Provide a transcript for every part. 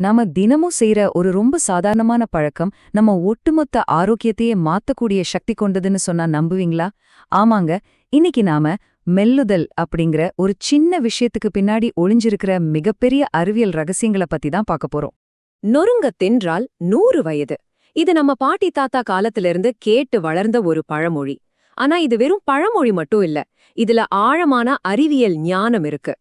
நாம தினமும் செய்யற ஒரு ரொம்ப சாதாரணமான பழக்கம் நம்ம ஒட்டுமொத்த ஆரோக்கியத்தையே மாத்தக்கூடிய சக்தி கொண்டதுன்னு சொன்னா நம்புவீங்களா? ஆமாங்க இன்னைக்கு நாம மெல்லுதல் அப்படிங்கிற ஒரு சின்ன விஷயத்துக்கு பின்னாடி ஒளிஞ்சிருக்கிற மிகப்பெரிய அறிவியல் ரகசியங்கள பத்தி தான் பார்க்க போறோம். நொறுங்க தின்றால் நூறு வயது. இது நம்ம பாட்டி தாத்தா காலத்திலிருந்து கேட்டு வளர்ந்த ஒரு பழமொழி. ஆனா இது வெறும் பழமொழி மட்டும் இல்ல இதுல ஆழமான அறிவியல் ஞானம் இருக்கு.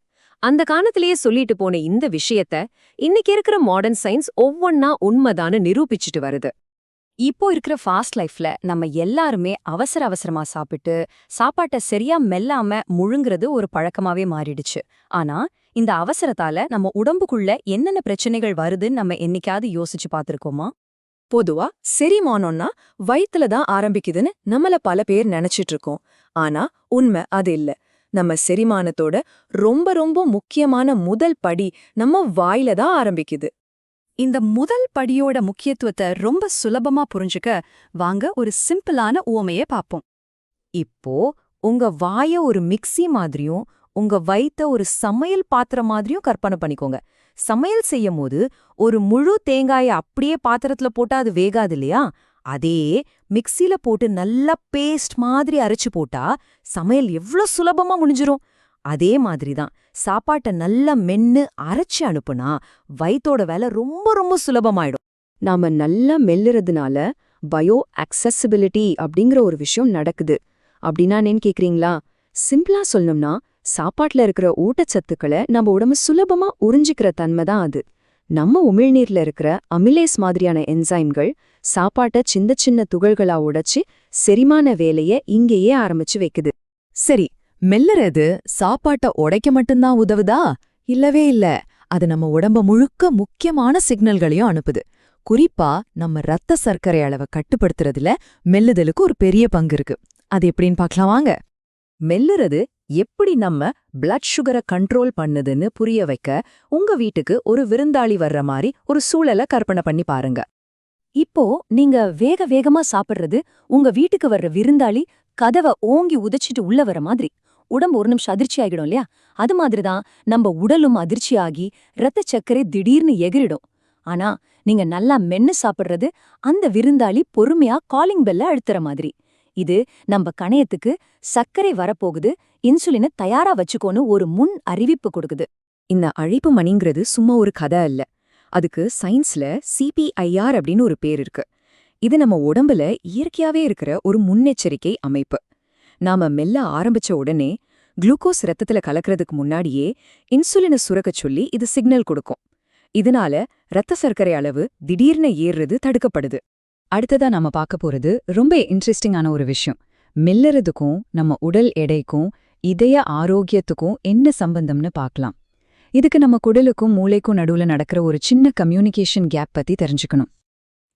அந்த காலத்திலேயே சொல்லிட்டு போன இந்த விஷயத்த இன்னைக்கு இருக்கிற மாடர்ன் சயின்ஸ் ஒவ்வொன்னா உண்மைதான்னு நிரூபிச்சுட்டு வருது. இப்போ இருக்கிற ஃபாஸ்ட் லைஃப்ல நம்ம எல்லாருமே அவசர அவசரமா சாப்பிட்டு சாப்பாட்ட சரியா மெல்லாம முழுங்கிறது ஒரு பழக்கமாவே மாறிடுச்சு. ஆனா இந்த அவசரத்தால நம்ம உடம்புக்குள்ள என்னென்ன பிரச்சனைகள் வருதுன்னு நம்ம என்னைக்காவது யோசிச்சு பார்த்திருக்கோமா? பொதுவா செரிமானம்னா வயித்துல தான் ஆரம்பிக்குதுன்னு நம்மள பல பேர் நினைச்சிட்டு இருக்கோம். ஆனா உண்மை அது இல்ல. நம்ம செரிமானத்தோட ரொம்ப ரொம்ப முக்கியமான முதல் படி நம்ம வாயில தான் ஆரம்பிக்குது. இந்த முதல் படியோட முக்கியத்துவத்தை ரொம்ப சுலபமா புரிஞ்சுக்க வாங்க ஒரு சிம்பிளான உவமையை பாப்போம் இப்போ உங்க வாய ஒரு மிக்ஸி மாதிரியும் உங்க வயித்த ஒரு சமையல் பாத்திரம் மாதிரியும் கற்பனை பண்ணிக்கோங்க. சமையல் செய்யும் போது ஒரு முழு தேங்காய அப்படியே பாத்திரத்துல போட்டா அது வேகாது இல்லையா? அதே மிக்ஸில போட்டு நல்லா பேஸ்ட் மாதிரி அரைச்சு போட்டா சமையல் எவ்ளோ சுலபமா முடிஞ்சிரும். அதே மாதிரி தான் சாப்பாட்டை நல்லா மென்னு அரைச்சு அனுப்புனா வயித்தோட வேலை ரொம்ப ரொம்ப சுலபமாயிடும். நாம நல்லா மெல்லுறதுனால பயோ அக்சசிபிலிட்டி அப்படிங்கிற ஒரு விஷயம் நடக்குது. அப்படின்னா என்னன்னு கேக்குறீங்களா? சிம்பிளா சொல்லணும்னா சாப்பாட்டில் இருக்கிற ஊட்டச்சத்துக்களை நம்ம உடம்பு சுலபமா உறிஞ்சிக்கிற தன்மை தான் அது. நம்ம உமிழ்நீர்ல இருக்கிற அமிலேஸ் மாதிரியான என்சைம்கள் சாப்பாட்டை சின்ன சின்ன துகள்களா உடைச்சு செரிமான வேலைய இங்கேயே ஆரம்பிச்சு வைக்குது. சரி மெல்லுறது சாப்பாட்ட உடைக்க மட்டும்தான் உதவுதா? இல்லவே இல்ல. அது நம்ம உடம்ப முழுக்க முக்கியமான சிக்னல்களையும் அனுப்புது. குறிப்பா நம்ம ரத்த சர்க்கரை அளவை கட்டுப்படுத்துறதுல மெல்லுதலுக்கு ஒரு பெரிய பங்கு இருக்கு. அது எப்படின்னு பார்க்கலாம் வாங்க. மெல்லுறது எப்படி நம்ம பிளட் சுகரை கண்ட்ரோல் பண்ணுதுன்னு புரிய வைக்க உங்க வீட்டுக்கு ஒரு விருந்தாளி வர்ற மாதிரி ஒரு சூழலை கற்பனை பண்ணி பாருங்க. இப்போ நீங்க வேக வேகமா சாப்பிடுறது உங்க வீட்டுக்கு வர்ற விருந்தாளி கதவை ஓங்கி உதைச்சிட்டு உள்ள வர மாதிரி. உடம்பு ஒரு நிமிஷம் அதிர்ச்சி ஆகிடும் இல்லையா? அது மாதிரிதான் நம்ம உடலும் அதிர்ச்சி ஆகி ரத்த சர்க்கரை திடீர்னு எகிரிடும். ஆனா நீங்க நல்லா மென்னு சாப்பிடுறது அந்த விருந்தாளி பொறுமையா காலிங் பெல்ல அழுத்துற மாதிரி. இது நம்ம கணையத்துக்கு சர்க்கரை வரப்போகுது இன்சுலினை தயாரா வச்சுக்கோன்னு ஒரு முன் அறிவிப்பு கொடுக்குது. இந்த அழைப்பு மணிங்கிறது சும்மா ஒரு கதை அல்ல. அதுக்கு சயின்ஸ்ல சிபிஐஆர் அப்படின்னு ஒரு பேர் இருக்கு. இது நம்ம உடம்புல இயற்கையாவே இருக்கிற ஒரு முன்னெச்சரிக்கை அமைப்பு. நாம மெல்ல ஆரம்பிச்ச உடனே குளுக்கோஸ் ரத்தத்துல கலக்கிறதுக்கு முன்னாடியே இன்சுலினை சுரக்க சொல்லி இது சிக்னல் கொடுக்கும். இதனால ரத்த சர்க்கரை அளவு திடீர்னு ஏறுறது தடுக்கப்படுது. அடுத்ததா நாம பார்க்க போறது ரொம்ப இன்ட்ரெஸ்டிங்கான ஒரு விஷயம். மெல்லறதுக்கும் நம்ம உடல் எடைக்கும் இதய ஆரோக்கியத்துக்கும் என்ன சம்பந்தம்னு பார்க்கலாம். இதுக்கு நம்ம குடலுக்கும் மூளைக்கும் நடுவுல நடக்கிற ஒரு சின்ன கம்யூனிகேஷன் கேப் பத்தி தெரிஞ்சுக்கணும்.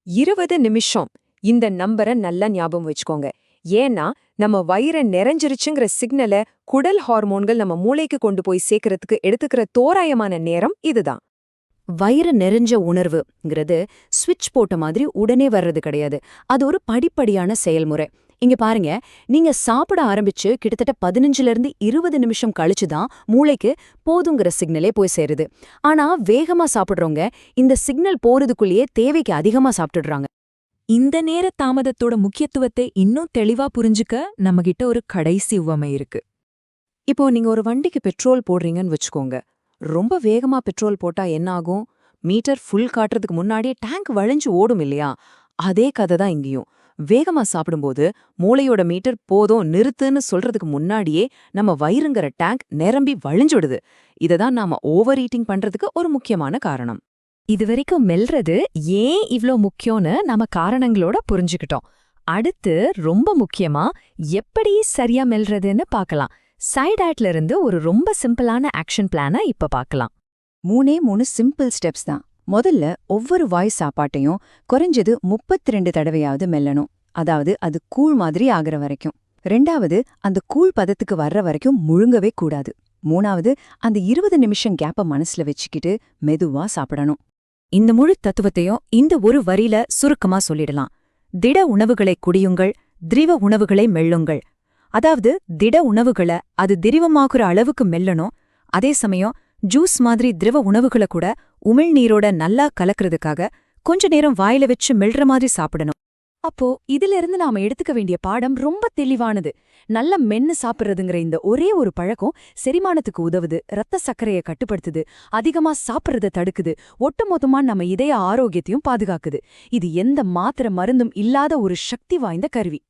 இருபது நிமிஷம் இந்த நம்பரை நல்லா ஞாபகம் வச்சுக்கோங்க. ஏன்னா நம்ம வயிறை நிறைஞ்சிருச்சுங்கிற சிக்னலை குடல் ஹார்மோன்கள் நம்ம மூளைக்கு கொண்டு போய் சேர்க்கறதுக்கு எடுத்துக்கிற தோராயமான நேரம் இதுதான். வயிறு நெறிஞ்ச உணர்வுங்கிறது ஸ்விட்ச் போட்ட மாதிரி உடனே வர்றது கிடையாது. அது ஒரு படிப்படியான செயல்முறை. இங்க பாருங்க நீங்க சாப்பிட ஆரம்பிச்சு கிட்டத்தட்ட பதினஞ்சுல இருந்து இருபது நிமிஷம் கழிச்சு தான் மூளைக்கு போதுங்கிற சிக்னலே போய் சேருது. ஆனா வேகமா சாப்பிடுறவங்க இந்த சிக்னல் போறதுக்குள்ளேயே தேவைக்கு அதிகமா சாப்பிட்டுடுறாங்க. இந்த நேர தாமதத்தோட முக்கியத்துவத்தை இன்னும் தெளிவா புரிஞ்சுக்க நம்மகிட்ட ஒரு கடைசி உவமை இருக்கு. இப்போ நீங்க ஒரு வண்டிக்கு பெட்ரோல் போடுறீங்கன்னு வச்சுக்கோங்க. ரொம்ப வேகமா பெட்ரோல் போட்டா என்ன ஆகும்? மீட்டர் ஃபுல் காட்டுறதுக்கு முன்னாடியே டேங்க் வழிஞ்சு ஓடும் இல்லையா? அதே கதை தான் இங்கேயும். வேகமா சாப்பிடும்போது மூளையோட மீட்டர் போதும் நிறுத்துன்னு சொல்றதுக்கு முன்னாடியே நம்ம வயிறுங்கிற டேங்க் நிரம்பி வழிஞ்சுடுது. இததான் நாம ஓவர் ஈட்டிங் பண்றதுக்கு ஒரு முக்கியமான காரணம். இதுவரைக்கும் மெல்றது ஏன் இவ்ளோ முக்கியம்னு நம்ம காரணங்களோட புரிஞ்சுக்கிட்டோம். அடுத்து ரொம்ப முக்கியமா எப்படி சரியா மெல்றதுன்னு பார்க்கலாம். சைடாட்ல இருந்து ஒரு ரொம்ப சிம்பிளான ஆக்ஷன் பிளான இப்ப பார்க்கலாம். மூணே மூணு சிம்பிள் ஸ்டெப்ஸ் தான். முதல்ல ஒவ்வொரு வாய் சாப்பாட்டையும் குறைஞ்சது முப்பத்தி ரெண்டு தடவையாவது மெல்லணும். அதாவது அது கூழ் மாதிரி ஆகிற வரைக்கும். ரெண்டாவது அந்த கூழ் பதத்துக்கு வர்ற வரைக்கும் முழுங்கவே கூடாது. மூணாவது அந்த இருபது நிமிஷம் கேப்ப மனசுல வச்சுக்கிட்டு மெதுவா சாப்பிடணும். இந்த முழு தத்துவத்தையும் இந்த ஒரு வரியில சுருக்கமா சொல்லிடலாம். திட உணவுகளை குடியுங்கள் திரிவ உணவுகளை மெல்லுங்கள். அதாவது திட உணவுகளை அது திரிவமாகுற அளவுக்கு மெல்லணும். அதே சமயம் ஜூஸ் மாதிரி திரவ உணவுகளை கூட உமிழ்நீரோட நல்லா கலக்கிறதுக்காக கொஞ்ச நேரம் வாயில வச்சு மெல்ற மாதிரி சாப்பிடணும். அப்போ இதுல இருந்து நாம எடுத்துக்க வேண்டிய பாடம் ரொம்ப தெளிவானது. நல்ல மென்னு சாப்பிட்றதுங்கிற இந்த ஒரே ஒரு பழக்கம் செரிமானத்துக்கு உதவுது ரத்த சர்க்கரையை கட்டுப்படுத்துது அதிகமா சாப்பிடுறத தடுக்குது ஒட்டுமொத்தமா நம்ம இதய ஆரோக்கியத்தையும் பாதுகாக்குது. இது எந்த மாத்திர மருந்தும் இல்லாத ஒரு சக்தி வாய்ந்த கருவி.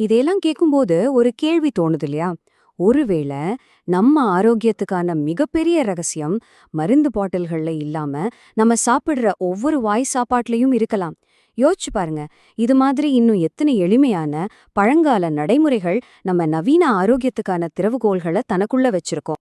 இதையெல்லாம் கேட்கும்போது ஒரு கேள்வி தோணுது இல்லையா? ஒருவேளை நம்ம ஆரோக்கியத்துக்கான மிகப்பெரிய ரகசியம் மருந்து பாட்டில்கள்ல இல்லாம நம்ம சாப்பிடுற ஒவ்வொரு வாய் சாப்பாட்லையும் இருக்கலாம். யோசிச்சு பாருங்க இது மாதிரி இன்னும் எத்தனை எளிமையான பழங்கால நடைமுறைகள் நம்ம நவீன ஆரோக்கியத்துக்கான திறவுகோள்களை தனக்குள்ள வச்சிருக்கோம்.